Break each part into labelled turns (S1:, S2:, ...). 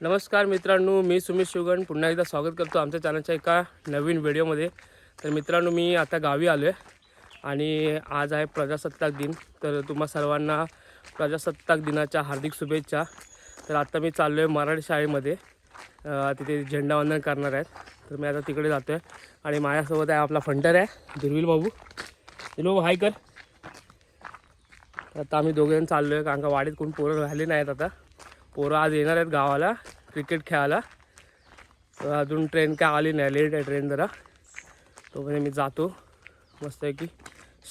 S1: नमस्कार मित्रांनो मी सुमित शिवगण. पुन्हा एकदा स्वागत करतो आमच्या चॅनलच्या एका नवीन व्हिडिओमध्ये. तर मित्रांनो मी आता गावी आलो आहे आणि आज आहे प्रजासत्ताक दिन. तर तुम्हा सर्वांना प्रजासत्ताक दिनाच्या हार्दिक शुभेच्छा. तर आत्ता मी चाललो आहे मराठी शाळेमध्ये. तिथे झेंडावंदन करणार आहेत. तर मी आता तिकडे जातो आहे आणि माझ्यासोबत आहे आपला फंटर आहे दुर्विल बाबू. हॅलो बाबू हाय कर. आता आम्ही दोघेजण चाललो आहे कारण का वाडीत कोण पोरं राहिले नाहीत आता. पोरं आज येणार आहेत गावाला. क्रिकेट खेळायला. तर अजून ट्रेन काय आली नाही लेट आहे ट्रेन जरा. तो म्हणजे मी जातो. मस्तपैकी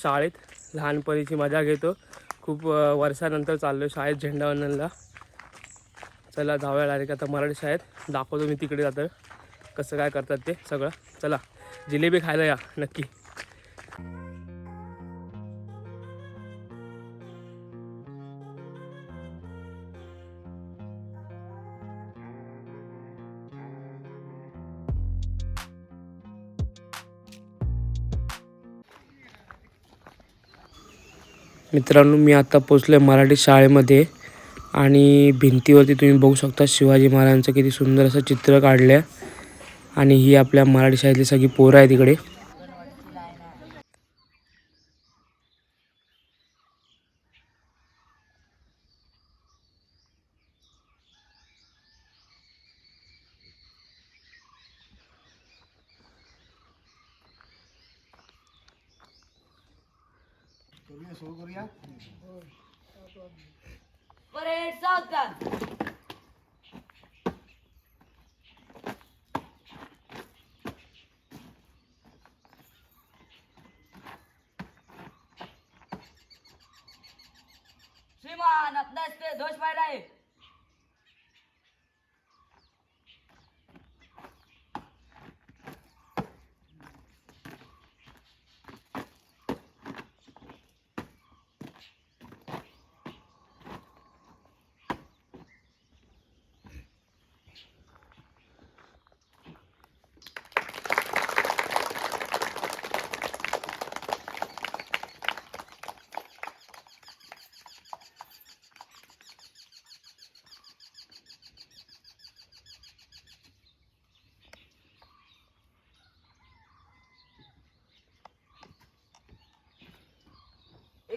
S1: शाळेत. लहानपणीची मजा घेतो. खूप वर्षानंतर चाललो शाळेत झेंडावंदनला. चला जाऊया डायरेक्ट आता मराठी शाळेत. दाखवतो मी तिकडे जातं कसं काय करतात ते सगळं. चला जिलेबी खायला या नक्की. मित्रांनो मी आता पोचलो आहे मराठी शाळेमध्ये आणि भिंतीवरती तुम्ही बघू शकता शिवाजी महाराजांचं किती सुंदर असं चित्र काढलं आहे आणि ही आपल्या मराठी शाळेतली सगळी पोरं आहे तिकडे
S2: परेड सावधान श्रीमान अपना इस पे ध्वज फहराए एक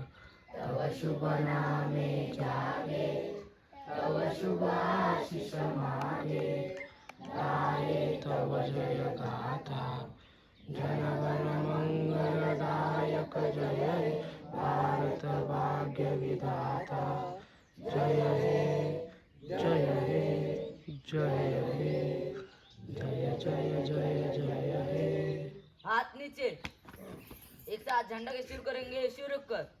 S1: तव शुभ नामे जागे तव शुभाशिष मागे गाये तव जय गाथा जनगण मंगलदायक जय भारत भाग्य विधाता जय हे जय हे जय हे जय जय जय जय हे।
S2: हाथ नीचे। एक साथ झंडा के शुरू करेंगे शुरू कर।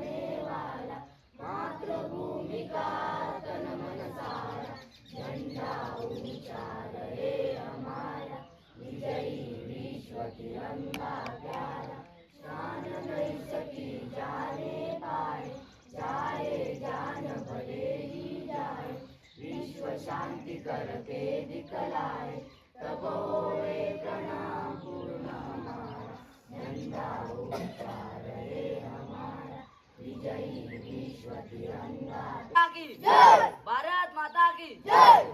S2: भारत माता की
S3: जय!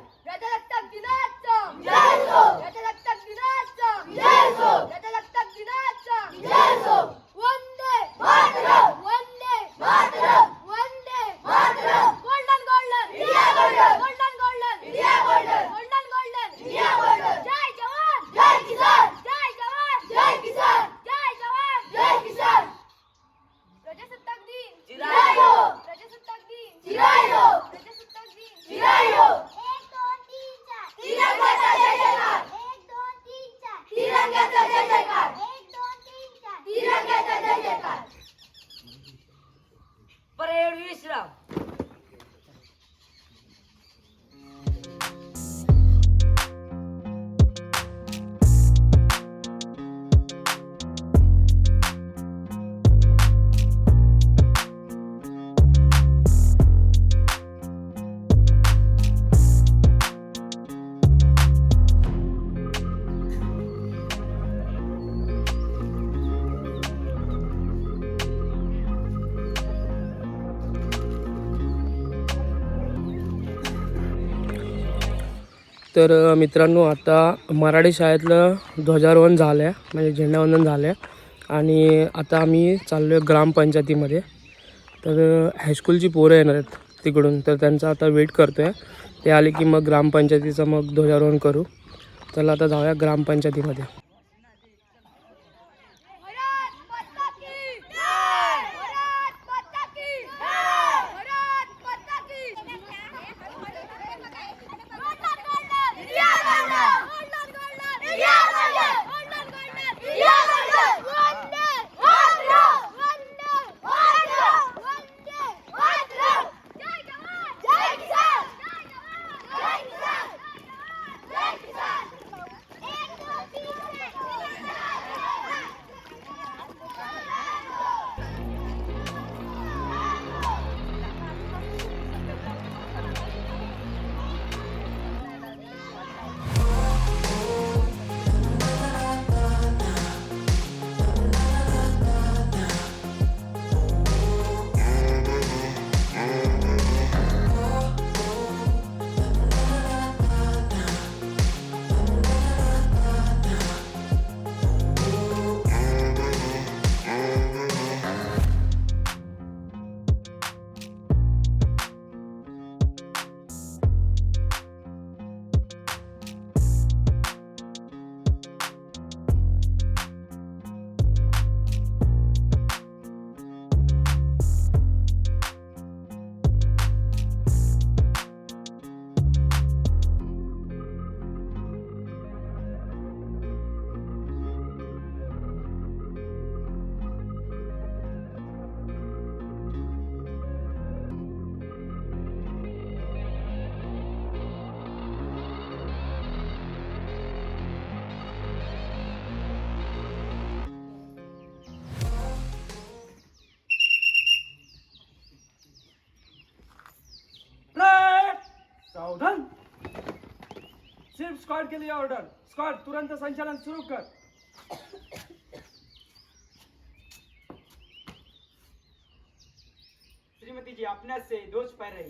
S1: तर मित्रांनो आता मराठी शाळेतलं ध्वजारोहण झालं आहे म्हणजे झेंडावंदन झालं आहे आणि आता आम्ही चाललो आहे ग्रामपंचायतीमध्ये. तर हायस्कूलची पोरं येणार आहेत तिकडून. तर त्यांचा आता वेट करतो आहे ते आले की मग ग्रामपंचायतीचं मग ध्वजारोहण करू. चला आता जाऊया ग्रामपंचायतीमध्ये.
S4: स्कॉट केली के
S5: लिए ऑर्डर. स्कॉट तुरंत संचालन शुरू कर. श्रीमती जी अपने से दोष पा रही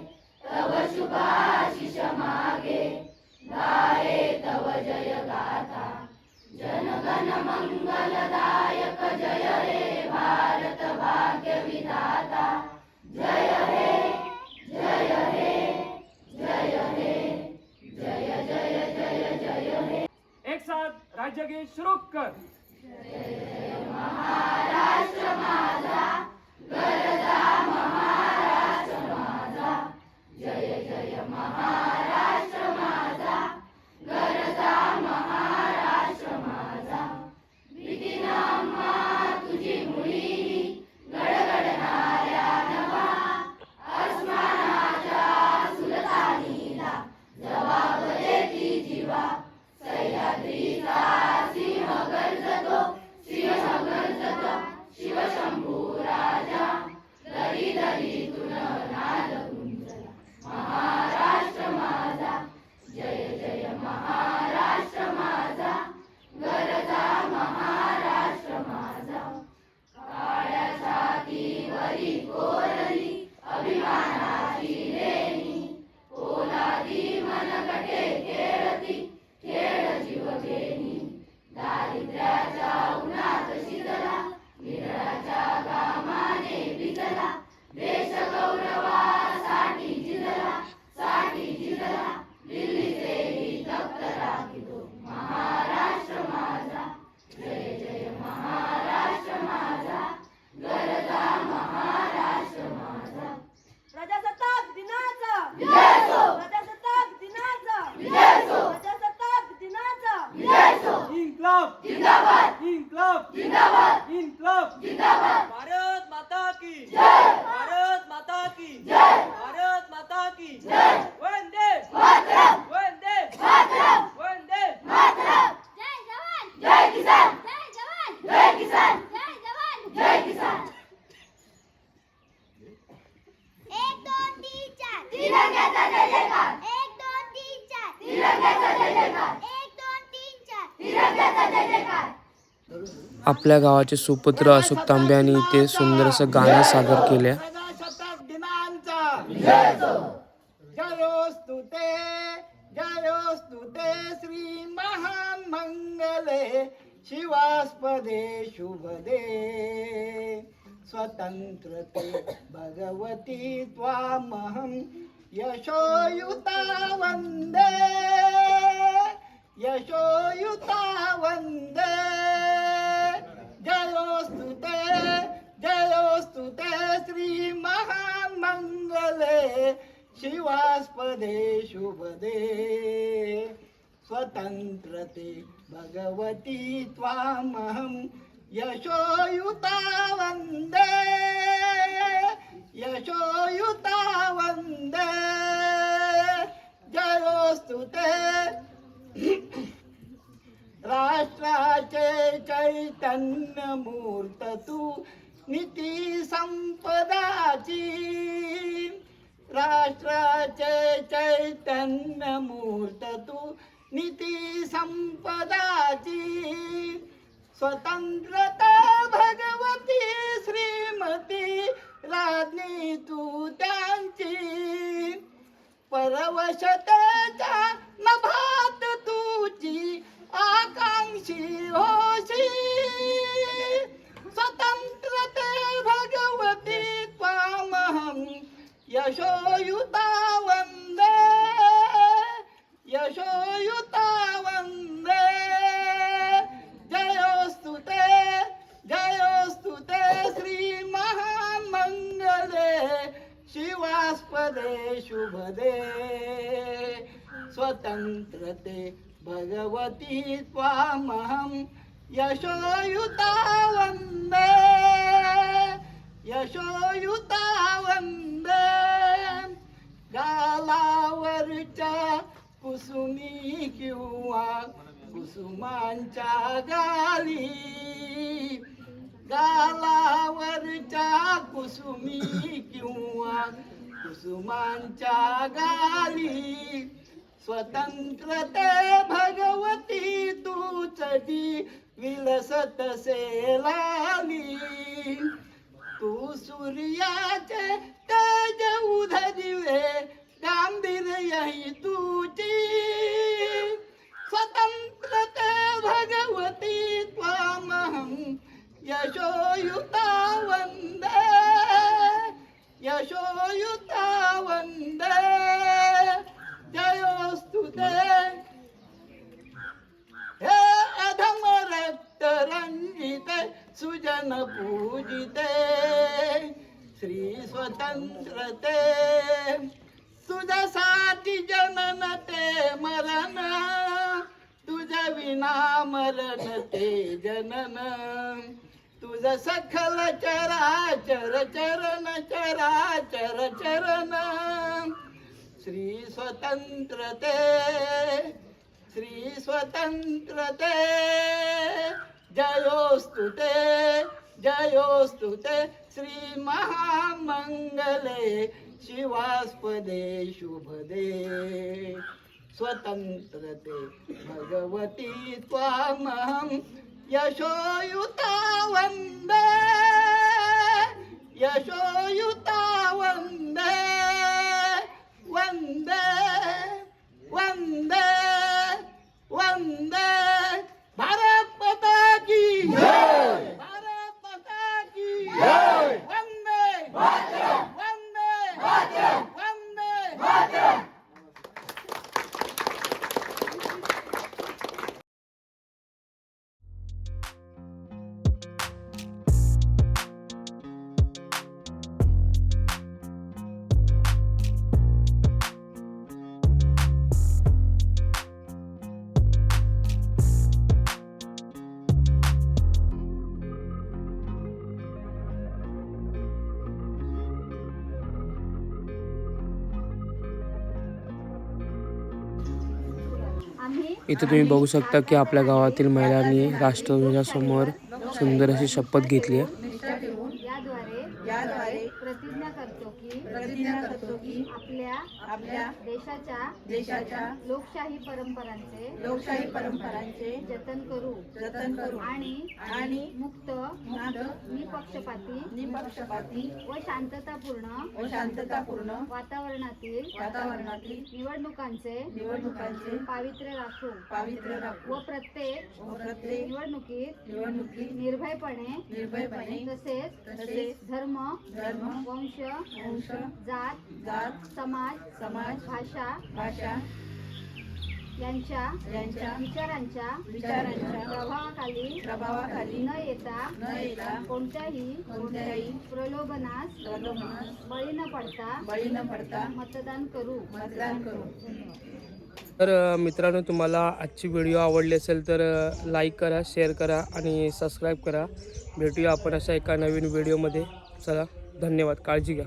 S5: साथ राज्य की शुरू कर.
S4: तिरंग्याचा जय जयकार. एक दोन तीन चार. तिरंग्याचा जय जयकार. एक दोन तीन चार. तिरंग्याचा जय जयकार.
S1: आपल्या गावाचे सुपुत्र अशोक तांबे यांनी इथे सुंदर असं गाणं सादर केलं
S6: जयोस्तु ते श्री महान मंगले शिवास्पदे शुभदे. स्वतंत्रते भगवती त्वामहं यशोयुता वन्दे। यशोयुता वन्दे। जयोस्तु ते जयोस्तु ते श्रीमहामङ्गले शिवास्पदे शुभदे। स्वतन्त्रते भगवती त्वामहं यशोयुता वन्दे। यशोयुता वन्दे। जयोस्तु ते। राष्ट्राचे चैतन्यमूर्त तू नीती संपदाची। राष्ट्राचे चैतन्यमूर्त तू नीती संपदाची। स्वतंत्रता भगवती श्रीमती राज्ञी तू त्यांची. परवशतेच्या नभात तुझी आकांक्षी होशी. स्वतंत्रते भगवती त्वामहं यशोयुता वन्दे यशोयुता शिवास्पदे शुभदे। स्वतंत्रते भगवती त्वामहं यशोयुता वन्दे। यशोयुता वन्दे। गालावरच्या कुसुमी किंवा कुसुमांच्या गाली। गालावरच्या कुसुमी किंवा कुसुमांच्या गाली. स्वतंत्रते भगवती तू चढी विलसत सेलाली तू सूर्याचे विना मरण ते जनन. तुझ सखल चराचर चरण चराचर चरण. श्री स्वतंत्रते श्री स्वतंत्रते जयोस्तु ते जयोस्तु ते. श्री महामंगले शिवास्पदे शुभदे. स्वतंत्रते भगवती त्वामहं यशोयुता वन्दे यशोयुता वन्दे वन्दे वन्दे वन्दे।
S1: इथे तुम्ही बघू शकता की आपल्या गावातील महिलांनी राष्ट्रध्वजासमोर सुंदर अशी शपथ घेतली आहे.
S4: याद्वारे प्रतिज्ञा करतो की
S7: प्रतिज्ञा करतो की
S4: आपल्या
S7: आपल्या
S4: देशाच्या
S7: देशाच्या
S4: लोकशाही परंपरांचे
S7: लोकशाही परंपरांचे
S4: जतन करू
S7: जतन करू
S4: आणि
S7: आणि
S4: मुक्त
S7: मुक्त
S4: निपक्षपाती
S7: निपक्षपाती
S4: व शांततापूर्ण
S7: व शांततापूर्ण
S4: वातावरणातील
S7: वातावरणातील
S4: निवडणुकांचे
S7: निवडणुकांचे
S4: पावित्र्य राखू
S7: पावित्र्य राखू
S4: व प्रत्येक
S7: व प्रत्येक
S4: निवडणुकीत
S7: निवडणुकीत
S4: निर्भयपणे
S7: निर्भयपणे
S4: तसेच
S7: तसेच
S4: धर्म
S7: धर्म
S4: वंश
S7: वंश
S4: जात
S7: जात
S4: समाज
S7: समाज
S4: भाषा
S7: भाषा
S4: यांच्या
S7: यांच्या
S4: विचारांच्या
S7: विचारांच्या
S4: प्रभावाखाली
S7: प्रभावाखाली
S4: न येता
S7: न येता
S4: कोणत्याही
S7: कोणत्याही
S4: प्रलोभनास
S7: प्रलोभनास
S4: बळी न पडता
S7: बळी न पडता
S4: मतदान करू.
S7: मतदान करू.
S1: तर मित्रांनो तुम्हाला आजची व्हिडिओ आवडली असेल तर लाईक करा शेअर करा आणि सबस्क्राईब करा. भेटूया आपण अशा एका नवीन व्हिडिओमध्ये. चला धन्यवाद काळजी घ्या.